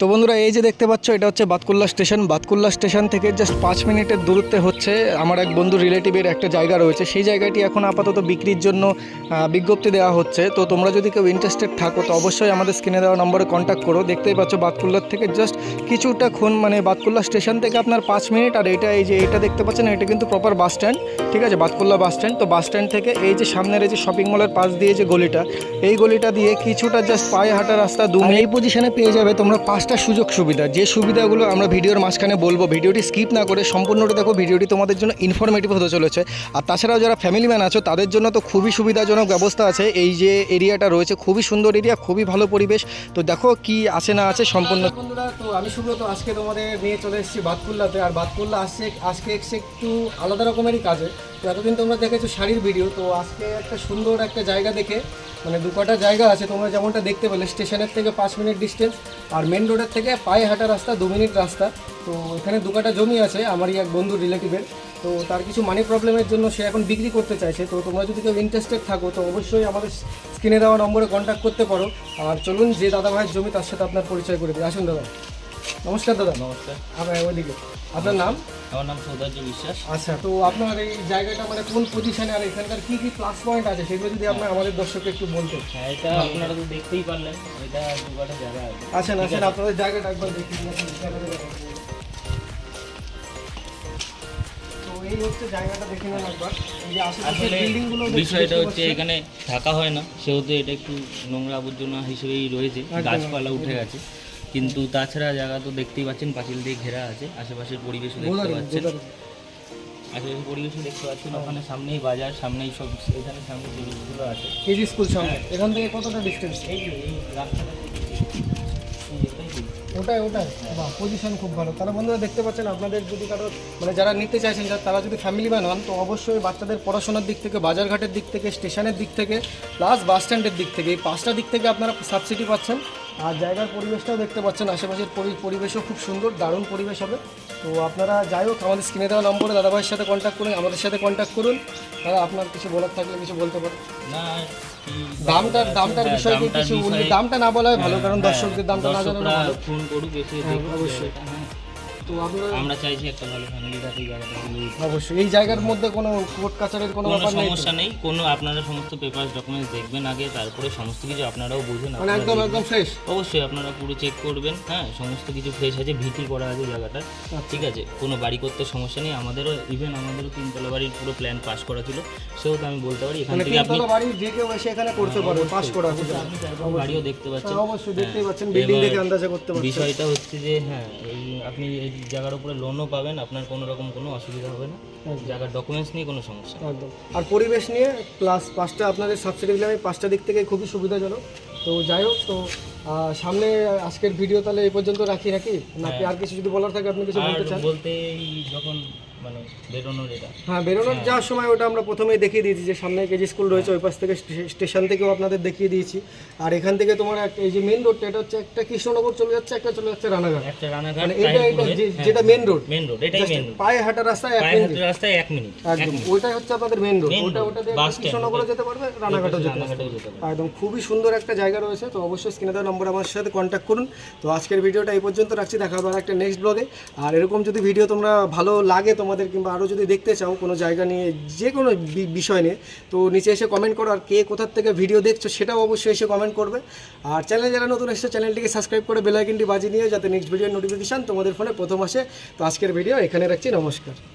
তো বন্ধুরা এই যে দেখতে পাচ্ছ এটা হচ্ছে বাতকুল্লা স্টেশন। বাতকুল্লা স্টেশন থেকে জাস্ট পাঁচ মিনিটের দূরত্বে হচ্ছে আমার এক বন্ধু রিলেটিভের একটা জায়গা রয়েছে। সেই জায়গাটি এখন আপাতত বিক্রির জন্য বিজ্ঞপ্তি দেওয়া হচ্ছে। তো তোমরা যদি কেউ ইন্টারেস্টেড থাকো তো অবশ্যই আমাদের স্ক্রিনে দেওয়া নম্বরে কন্ট্যাক্ট করো। দেখতেই পাচ্ছ বাতকুল্লার থেকে জাস্ট কিছুটা খুন মানে বাতকুল্লা স্টেশন থেকে আপনার পাঁচ মিনিট। আর এটা এই যে এটা দেখতে পাচ্ছেন এটা কিন্তু প্রপার বাস স্ট্যান্ড ঠিক আছে? বাতকুল্লা বাস স্ট্যান্ড তো বাস স্ট্যান্ড থেকে এই যে সামনের এই যে শপিং মলের পাশ দিয়ে যে গলিটা এই গলিটা দিয়ে কিছুটা জাস্ট পায়ে হাঁটা রাস্তা দু এই পজিশনে পেয়ে যাবে তোমরা পাঁচটা সুযোগ সুবিধা। যে সুবিধাগুলো আমরা ভিডিওর মাঝখানে বলব, ভিডিওটি স্কিপ না করে সম্পূর্ণটা দেখো, ভিডিওটি তোমাদের জন্য ইনফরমেটিভ হতে চলেছে। আর তাছাড়াও যারা ফ্যামিলি ম্যান আছো, তাদের জন্য তো খুবই সুবিধাজনক ব্যবস্থা আছে। এই যে এরিয়াটা রয়েছে, খুবই সুন্দর এরিয়া খুবই ভালো পরিবেশ। তো দেখো কি আছে না আছে সম্পূর্ণ বন্ধুরা, তো আমি সুব্রত, আজকে তোমাদের নিয়ে চলে এসেছি বাতকুল্লাতে। আর বাতকুল্লা আসছে আজকে একটু আলাদা রকমেরই কাজে। তো এতদিন তোমরা দেখেছ শাড়ির ভিডিও তো আজকে একটা সুন্দর একটা জায়গা দেখে মানে দু কটা জায়গা আছে, তোমরা যেমনটা দেখতে পেলে, স্টেশনের থেকে পাঁচ মিনিট ডিস্টেন্স আর মেন রোডের থেকে পায়ে হাঁটা রাস্তা, দু মিনিট রাস্তা। তো এখানে দু কাটা জমি আছে, আমারই এক বন্ধু রিলেটিভের তো তার কিছু মানি প্রবলেমের জন্য সে এখন বিক্রি করতে চাইছে, তো তোমরা যদি কেউ ইন্টারেস্টেড থাকো, তো অবশ্যই আমাদের স্ক্রিনে দেওয়া নম্বরে কন্ট্যাক্ট করতে পারো। আর চলুন যে দাদা ভাইয়ের জমি, তার সাথে আপনার পরিচয় করে দিই। আসুন দাদা। নমস্কার দাদা। নমস্কার। আপনার ওইদিকে। আপনার নাম? আমার নাম সৌন্দর্য বিশ্বাস। আচ্ছা তো আপনার এই জায়গাটা মানে কোন পজিশনে আর এখানকার কি কি প্লাস পয়েন্ট আছে? সেগুলো যদি আপনার আমাদের দর্শককে একটু বলতেন। হ্যাঁ এটা আপনারা তো দেখতেই পারলেন। এটা দুবাটা জায়গা আছে। আসেন আসেন আপনাদের জায়গাটা একবার দেখি। তো এই হচ্ছে জায়গাটা দেখে নেন একবার। এই যে আশেপাশে আসলে বিল্ডিংগুলো বিষয়টা হচ্ছে এখানে থাকা হয় না। সেহেতু এটা একটু নোংরা আবর্জনা হিসেবেই রয়েছে। গাছপালা উঠে গেছে। কিন্তু তাছাড়া জায়গা তো দেখতেই পাচ্ছেন পাঁচিল দিয়ে ঘেরা আছে আশেপাশের পরিবেশও দেখতে পাচ্ছেন। আশেপাশের পরিবেশও দেখতে পাচ্ছেন ওখানে সামনেই বাজার সামনেই সব এখানে সামনে জিনিসগুলো আছে। কেজি স্কুল সঙ্গে এখান থেকে কতটা ডিস্টেন্স এই রাস্তাটা। ওটাই ওটাই। বাহ পজিশন খুব ভালো। তাহলে বন্ধুরা দেখতে পাচ্ছেন আপনাদের যদি কারও মানে যারা নিতে চাইছেন তারা যদি ফ্যামিলি ম্যান হন তো অবশ্যই বাচ্চাদের পড়াশোনার দিক থেকে বাজারঘাটের দিক থেকে স্টেশনের দিক থেকে প্লাস বাস স্ট্যান্ডের দিক থেকে এই পাঁচটা দিক থেকে আপনারা সাবসিডি পাচ্ছেন। আর জায়গার পরিবেশটাও দেখতে পাচ্ছেন আশেপাশের পরি- পরিবেশও খুব সুন্দর দারুণ পরিবেশ হবে। তো আপনারা যাই হোক আমাদের স্ক্রিনে দেওয়া নম্বরে দাদাভাইয়ের সাথে কন্ট্যাক্ট করুন আমাদের সাথে কন্ট্যাক্ট করুন। দাদা আপনার কিছু বলার থাকলে কিছু বলতে পারেন না দামটার দামটার হ্যাঁ, বিষয়ে কিছু দামটা না বলাই ভালো কারণ হ্যাঁ, দর্শকদের দামটা না জানানো ভালো। ফোন করুক হ্যাঁ, অবশ্যই। হ্যাঁ। তো আপনারা আমরা চাইছি একটা ভালো ফ্যামিলি দিতে। অবশ্যই। এই জায়গার মধ্যে কোনো কোর্ট কাছারির কোনো কোনো ব্যাপার নেই তো? সমস্যা নেই। কোনো আপনারা সমস্ত পেপার ডকুমেন্টস দেখবেন আগে তারপরে সমস্ত কিছু আপনারাও বুঝুন মানে আপনারা একদম একদম ফ্রেশ অবশ্যই আপনারা পুরো চেক করবেন হ্যাঁ? সমস্ত কিছু ফ্রেশ আছে ভিটি করা আছে জায়গাটা। ঠিক আছে? কোনো বাড়ি করতে সমস্যা নেই। আমাদেরও ইভেন আমাদেরও তিনতলা বাড়ির পুরো প্ল্যান পাস করা ছিল। সেহেতু আমি বলতে পারি এখান মানে থেকে আপনি তিনতলা বাড়ি যে কেউ এসে এখানে করতে পারবে পাস করা আছে আপনি চারপাশ বাড়িও দেখতে পাচ্ছেন। হ্যাঁ, অবশ্যই দেখতেই হ্যাঁ, পাচ্ছেন বিল্ডিং এবার দেখে আন্দাজে করতে পারছেন। বিষয়টা হচ্ছে যে হ্যাঁ এই আপনি এই জায়গার উপরে লোনও পাবেন আপনার কোনো রকম কোনো অসুবিধা হবে না। জায়গার ডকুমেন্টস নিয়ে কোনো সমস্যা একদম। আর পরিবেশ নিয়ে প্লাস পাঁচটা আপনাদের সাবসিডি দিলে আমি পাঁচটা দিক থেকে খুবই সুবিধাজনক। তো যাই হোক তো সামনে আজকের ভিডিও তাহলে এই পর্যন্ত রাখি নাকি নাকি আর কিছু যদি বলার থাকে আপনি কিছু বলতে চান? বলতে যখন মানে বেরোনোর এটা। হ্যাঁ বেরোনোর যাওয়ার সময় ওটা আমরা প্রথমেই দেখিয়ে দিয়েছি যে সামনে কেজি স্কুল রয়েছে ওই পাশ থেকে স্টেশন থেকেও আপনাদের দেখিয়ে দিয়েছি। আর এখান থেকে তোমার এই যে মেন রোডটা এটা হচ্ছে একটা কৃষ্ণনগর চলে যাচ্ছে একটা চলে যাচ্ছে রানাঘাট। একটা রানাঘাট মানে এটা এটা যেটা মেন রোড মেন রোড এটাই মেন রোড পায়ে হাঁটা রাস্তায় এক মিনিট হাঁটার রাস্তায় এক মিনিট একদম। ওইটাই হচ্ছে আপনাদের মেন রোড ওটা ওটা দিয়ে কৃষ্ণনগরও যেতে পারবে রানাঘাটও যেতে পারবে। একদম খুবই সুন্দর একটা জায়গা রয়েছে তো অবশ্যই স্ক্রিনে দেওয়া নম্বর আমার সাথে কন্ট্যাক্ট করুন। তো আজকের ভিডিওটা এই পর্যন্ত রাখছি দেখা হবে একটা নেক্সট ব্লগে আর এরকম যদি ভিডিও তোমরা ভালো লাগে তোমাদের কিংবা আরও যদি দেখতে চাও কোনো জায়গা নিয়ে যে কোনো বিষয় নিয়ে, তো নিচে এসে কমেন্ট করো আর কে কোথার থেকে ভিডিও দেখছ সেটাও অবশ্যই এসে কমেন্ট করবে। আর চ্যানেল যারা নতুন এসেছে চ্যানেলটিকে সাবস্ক্রাইব করে বেলাইকিনটি বাজিয়ে নিয়ে যাতে নেক্সট ভিডিওর নোটিফিকেশান তোমাদের ফোনে প্রথম আসে। তো আজকের ভিডিও এখানে রাখছি, নমস্কার।